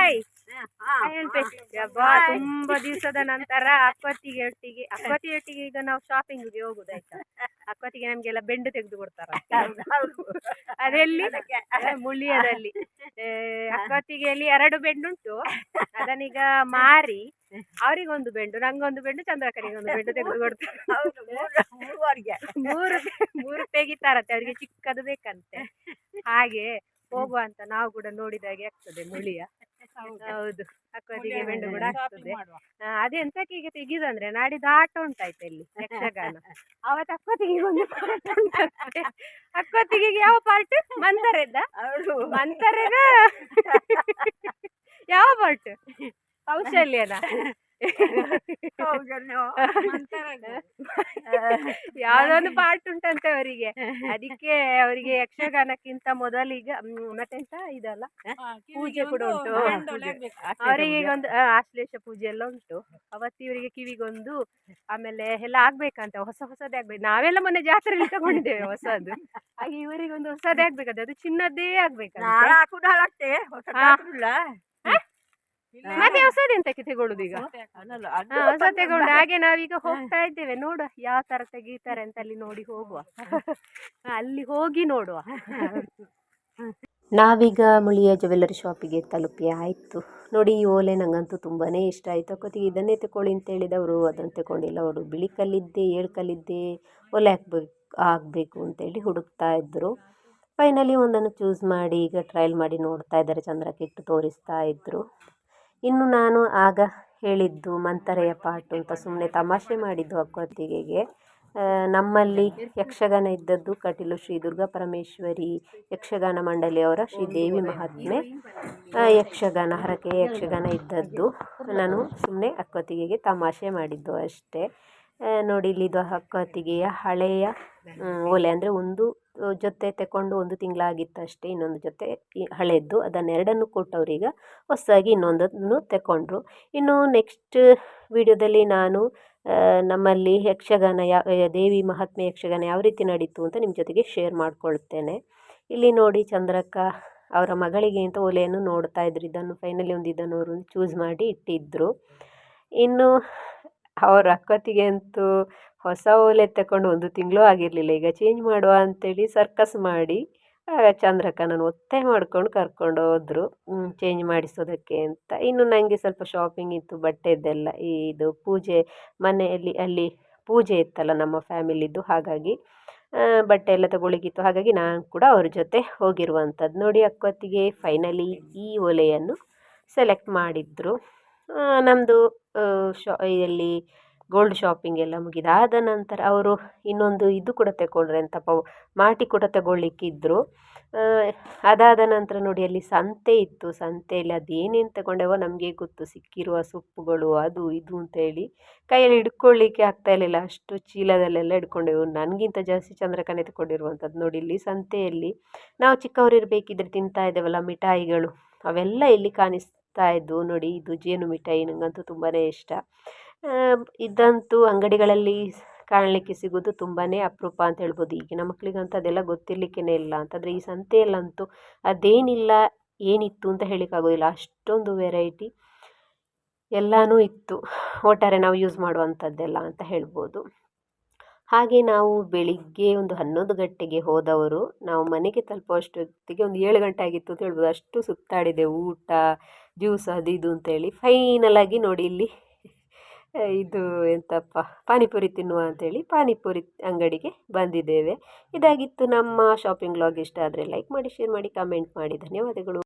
Hi ತುಂಬಾ ದಿವಸದ ನಂತರ ಅಕ್ಕತ್ತಿಗೆ ಒಟ್ಟಿಗೆ ಅಕ್ಕತ್ತಿ ಒಟ್ಟಿಗೆ ಈಗ ನಾವು ಶಾಪಿಂಗ್ಗೆ ಹೋಗುದು ಆಯ್ತಾ? ಅಕ್ಕತ್ತಿಗೆ ನಮ್ಗೆಲ್ಲ ಬೆಂಡು ತೆಗೆದು ಕೊಡ್ತಾರ ಅದೆಲ್ಲಿ? ಮುಳಿಯದಲ್ಲಿ ಅಕ್ವತ್ತಿಗೆಯಲ್ಲಿ ಎರಡು ಬೆಂಡುಂಟು. ಅದನ್ನೀಗ ಮಾರಿ ಅವರಿಗೊಂದು ಬೆಂಡು ನಂಗೊಂದು ಬೆಂಡು ಚಂದ್ರಕರಿಗೆ ಒಂದು ಬೆಂಡು ತೆಗೆದು ಕೊಡ್ತಾರೆ. ಮೂರು ಮೂರು ತೆಗಿತಾರತ್ತೆ ಅವರಿಗೆ ಚಿಕ್ಕದು ಬೇಕಂತೆ. ಹಾಗೆ ಹೋಗುವ ಅಂತ ನಾವು ಕೂಡ ನೋಡಿದಾಗೆ ಆಗ್ತದೆ ಮುಳಿಯ ಹೌದು. ಅಕ್ವತಿಗೆ ಬೆಂಡು ಕೂಡ ಆಗ್ತದೆ. ಎಂತಕ್ಕೆ ಅದೆಂತಕ್ಕೆ ಈಗ ತೆಗಿದಂದ್ರೆ ನಾಡಿದ್ದು ಆಟ ಉಂಟಾಯ್ತು ಇಲ್ಲಿ ಯಕ್ಷಗಾನ. ಅವತ್ತು ಅಕ್ವತಿಗೆ ಒಂದು ಅಕ್ವತಿಗೆ ಯಾವ ಪಾರ್ಟ್ ಮಂತರೆದ್ದ ಮಂತರೆದ ಯಾವ ಪಾರ್ಟ್ ಕೌಶಲ್ಯನ. ಯಾವ್ದೊಂದು ಪಾರ್ಟ್ ಉಂಟಂತೆ ಅವರಿಗೆ. ಅದಕ್ಕೆ ಅವರಿಗೆ ಯಕ್ಷಗಾನಕ್ಕಿಂತ ಮೊದಲಿಗೆ ಮತ್ತೆಂತ ಇದಲ್ಲ ಪೂಜೆ ಕೂಡ ಉಂಟು. ಅವರಿಗೆ ಈಗ ಒಂದು ಆಶ್ಲೇಷ ಪೂಜೆ ಎಲ್ಲ ಉಂಟು. ಅವತ್ತು ಇವರಿಗೆ ಕಿವಿಗೊಂದು ಆಮೇಲೆ ಎಲ್ಲ ಆಗ್ಬೇಕಂತ ಹೊಸ ಹೊಸದೇ ಆಗ್ಬೇಕು. ನಾವೆಲ್ಲ ಮೊನ್ನೆ ಜಾತ್ರೆಯಲ್ಲಿ ತಗೊಂಡಿದ್ದೇವೆ ಹೊಸದು. ಹಾಗೆ ಇವರಿಗೆ ಒಂದು ಹೊಸದೇ ಆಗ್ಬೇಕಂತ. ಅದು ಚಿನ್ನದ್ದೇ ಆಗ್ಬೇಕಂತ. ಮತ್ತೆ ಹೊಸದು ಎಂತಕ್ಕೆ ತಗೊಳ್ಳುದು ಈಗ? ಹೊಸ ತಗೊಂಡು ಹಾಗೆ ನಾವೀಗ ಹೋಗ್ತಾ ಇದ್ದೇವೆ. ನೋಡುವ ಯಾವ ತರ ತೆಗೀತಾರೆ ಅಂತ ಅಲ್ಲಿ ನೋಡಿ ಹೋಗುವ. ಅಲ್ಲಿ ಹೋಗಿ ನೋಡುವ. ನಾವೀಗ ಮುಳಿಯ ಜ್ಯುವೆಲ್ಲರಿ ಶಾಪಿಗೆ ತಲುಪಿ ಆಯಿತು. ನೋಡಿ ಈ ಓಲೆ ನನಗಂತೂ ತುಂಬಾ ಇಷ್ಟ ಆಯಿತು. ಅಕ್ಕೋತಿಗೆ ಇದನ್ನೇ ತಗೊಳ್ಳಿ ಅಂತ ಹೇಳಿದವರು ಅದನ್ನು ತಗೊಂಡಿಲ್ಲ. ಅವರು ಬಿಳಿ ಕಲ್ಲಿದ್ದೆ ಏಳು ಕಲ್ಲಿದ್ದೆ ಓಲೆ ಹಾಕ್ಬೇಕು ಆಗಬೇಕು ಅಂತೇಳಿ ಹುಡುಕ್ತಾ ಇದ್ದರು ಫೈನಲಿ ಒಂದನ್ನು ಚೂಸ್ ಮಾಡಿ ಈಗ ಟ್ರಯಲ್ ಮಾಡಿ ನೋಡ್ತಾ ಇದ್ದಾರೆ. ಚಂದ್ರಕ್ಕೆ ಇಟ್ಟು ತೋರಿಸ್ತಾ ಇದ್ದರು ಇನ್ನು ನಾನು ಆಗ ಹೇಳಿದ್ದು ಮಂತರೆಯ ಪಾಟು ಅಂತ ಸುಮ್ಮನೆ ತಮಾಷೆ ಮಾಡಿದ್ದು ಅಕ್ಕೊತ್ತಿಗೆಗೆ. ನಮ್ಮಲ್ಲಿ ಯಕ್ಷಗಾನ ಇದ್ದದ್ದು ಕಟೀಲು ಶ್ರೀ ದುರ್ಗಾ ಪರಮೇಶ್ವರಿ ಯಕ್ಷಗಾನ ಮಂಡಳಿಯವರ ಶ್ರೀ ದೇವಿ ಮಹಾತ್ಮೆ. ಯಕ್ಷಗಾನ ಹರಕೆ ಯಕ್ಷಗಾನ ಇದ್ದದ್ದು ನಾನು ಸುಮ್ಮನೆ ಅಕ್ಕೊತ್ತಿಗೆಗೆ ತಮಾಷೆ ಮಾಡಿದ್ದು ಅಷ್ಟೇ. ನೋಡಿ, ಇಲ್ಲಿದು ಅಕ್ಕೊತ್ತಿಗೆಯ ಹಳೆಯ ಓಲೆ ಅಂದರೆ ಒಂದು ಜೊತೆ ತಗೊಂಡು ಒಂದು ತಿಂಗಳಾಗಿತ್ತು ಅಷ್ಟೇ ಇನ್ನೊಂದು ಜೊತೆ ಎರಡನ್ನು ಅದನ್ನೆರಡನ್ನು ಕೊಟ್ಟವ್ರೀಗ ಹೊಸದಾಗಿ ಇನ್ನೊಂದನ್ನು ತಗೊಂಡ್ರು ಇನ್ನು ನೆಕ್ಸ್ಟ್ ವಿಡಿಯೋದಲ್ಲಿ ನಾನು ನಮ್ಮಲ್ಲಿ ಯಕ್ಷಗಾನ ಯಾ ದೇವಿ ಮಹಾತ್ಮೆ ಯಕ್ಷಗಾನ ಯಾವ ರೀತಿ ನಡೀತು ಅಂತ ನಿಮ್ಮ ಜೊತೆಗೆ ಶೇರ್ ಮಾಡಿಕೊಳ್ತೇನೆ. ಇಲ್ಲಿ ನೋಡಿ ಚಂದ್ರಕ್ಕ ಅವರ ಮಗಳಿಗೆ ಅಂತ ಓಲೆಯನ್ನು ನೋಡ್ತಾ ಇದ್ರು. ಇದನ್ನು ಫೈನಲಿ ಒಂದು ಇದನ್ನು ಅವರು ಚೂಸ್ ಮಾಡಿ ಇಟ್ಟಿದ್ದರು ಇನ್ನು ಅವ್ರ ಅಕ್ಕತ್ತಿಗೆ ಅಂತೂ ಹೊಸ ಓಲೆ ತಗೊಂಡು ಒಂದು ತಿಂಗಳು ಆಗಿರಲಿಲ್ಲ. ಈಗ ಚೇಂಜ್ ಮಾಡುವ ಅಂತೇಳಿ ಸರ್ಕಸ್ ಮಾಡಿ ಆಗ ಚಂದ್ರಕ್ಕ ನಾನು ಒತ್ತಾಯ ಮಾಡ್ಕೊಂಡು ಕರ್ಕೊಂಡು ಹೋದರು. ಚೇಂಜ್ ಮಾಡಿಸೋದಕ್ಕೆ ಅಂತ. ಇನ್ನು ನನಗೆ ಸ್ವಲ್ಪ ಶಾಪಿಂಗ್ ಇತ್ತು ಬಟ್ಟೆದ್ದೆಲ್ಲ ಈ ಇದು ಪೂಜೆ, ಮನೆಯಲ್ಲಿ ಅಲ್ಲಿ ಪೂಜೆ ಇತ್ತಲ್ಲ ನಮ್ಮ ಫ್ಯಾಮಿಲಿದ್ದು ಹಾಗಾಗಿ ಬಟ್ಟೆ ಎಲ್ಲ ತಗೊಳ್ಳಿಕ್ಕಿತ್ತು. ಹಾಗಾಗಿ ನಾನು ಕೂಡ ಅವ್ರ ಜೊತೆ ಹೋಗಿರುವಂಥದ್ದು ನೋಡಿ ಅಕ್ಕತ್ತಿಗೆ ಫೈನಲಿ ಈ ಒಲೆಯನ್ನು ಸೆಲೆಕ್ಟ್ ಮಾಡಿದ್ರು. ನಮ್ಮದು ಶಾ ಇಲ್ಲಿ ಗೋಲ್ಡ್ ಶಾಪಿಂಗ್ ಎಲ್ಲ ಮುಗಿದಾದ ನಂತರ ಅವರು ಇನ್ನೊಂದು ಇದು ಕೂಡ ತಗೊಂಡ್ರೆ ಎಂತಪ್ಪ ಮಾಟಿ ಕೂಡ ತಗೊಳ್ಳಿಕ್ಕಿದ್ರು ಆ, ಅದಾದ ನಂತರ ನೋಡಿ ಅಲ್ಲಿ ಸಂತೆ ಇತ್ತು. ಸಂತೆಯಲ್ಲಿ ಅದೇನೇನು ತಗೊಂಡೆವೋ ನಮಗೆ ಗೊತ್ತು. ಸಿಕ್ಕಿರುವ ಸೊಪ್ಪುಗಳು ಅದು ಇದು ಅಂತೇಳಿ ಕೈಯಲ್ಲಿ ಹಿಡ್ಕೊಳ್ಳಿಕ್ಕೆ ಆಗ್ತಾ ಇರಲಿಲ್ಲ. ಅಷ್ಟು ಚೀಲದಲ್ಲೆಲ್ಲ ಹಿಡ್ಕೊಂಡೆವು. ನನಗಿಂತ ಜಾಸ್ತಿ ಚಂದ್ರಕನೆ ತಗೊಂಡಿರುವಂಥದ್ದು ನೋಡಿ ಇಲ್ಲಿ ಸಂತೆಯಲ್ಲಿ. ನಾವು ಚಿಕ್ಕವರು ಇರಬೇಕಿದ್ರೆ ತಿಂತಾ ಇದ್ದೇವಲ್ಲ ಮಿಠಾಯಿಗಳು ಅವೆಲ್ಲ ಇಲ್ಲಿ ಕಾಣಿಸ್ತಾ ಇದ್ವು ನೋಡಿ ಇದು ಜೇನು ಮಿಠಾಯಿ ನನಗಂತೂ ತುಂಬಾ ಇಷ್ಟ. ಇದಂತೂ ಅಂಗಡಿಗಳಲ್ಲಿ ಕಾಣಲಿಕ್ಕೆ ಸಿಗೋದು ತುಂಬಾ ಅಪರೂಪ ಅಂತ ಹೇಳ್ಬೋದು. ಈಗಿನ ಮಕ್ಕಳಿಗಂತೂ ಅದೆಲ್ಲ ಗೊತ್ತಿರಲಿಕ್ಕೇ ಇಲ್ಲ. ಅಂತಂದರೆ ಈ ಸಂತೆಯಲ್ಲಂತೂ ಅದೇನಿಲ್ಲ, ಏನಿತ್ತು ಅಂತ ಹೇಳಿಕ್ಕಾಗೋದಿಲ್ಲ ಅಷ್ಟೊಂದು ವೆರೈಟಿ ಎಲ್ಲನೂ ಇತ್ತು. ಒಟ್ಟಾರೆ ನಾವು ಯೂಸ್ ಮಾಡುವಂಥದ್ದೆಲ್ಲ ಅಂತ ಹೇಳ್ಬೋದು. ಹಾಗೆ ನಾವು ಬೆಳಿಗ್ಗೆ ಒಂದು ಹನ್ನೊಂದು ಗಂಟೆಗೆ ಹೋದವರು, ನಾವು ಮನೆಗೆ ತಲುಪುವಷ್ಟೊತ್ತಿಗೆ ಒಂದು ಏಳು ಗಂಟೆ ಆಗಿತ್ತು ಅಂತ ಹೇಳ್ಬೋದು. ಅಷ್ಟು ಸುತ್ತಾಡಿದೆ ಊಟ, ಜ್ಯೂಸ್ ಅದು ಇದು ಅಂತೇಳಿ ಫೈನಲ್ ಆಗಿ ನೋಡಿ ಇಲ್ಲಿ ಇದು ಎಂತಪ್ಪ, ಪಾನಿಪುರಿ ತಿನ್ನುವ ಅಂತೇಳಿ ಪಾನಿಪುರಿ ಅಂಗಡಿಗೆ ಬಂದಿದ್ದೇವೆ. ಇದಾಗಿತ್ತು ನಮ್ಮ ಶಾಪಿಂಗ್ ಲಾಗ್ ಇಷ್ಟ ಆದರೆ ಲೈಕ್ ಮಾಡಿ ಶೇರ್ ಮಾಡಿ ಕಮೆಂಟ್ ಮಾಡಿ. ಧನ್ಯವಾದಗಳು.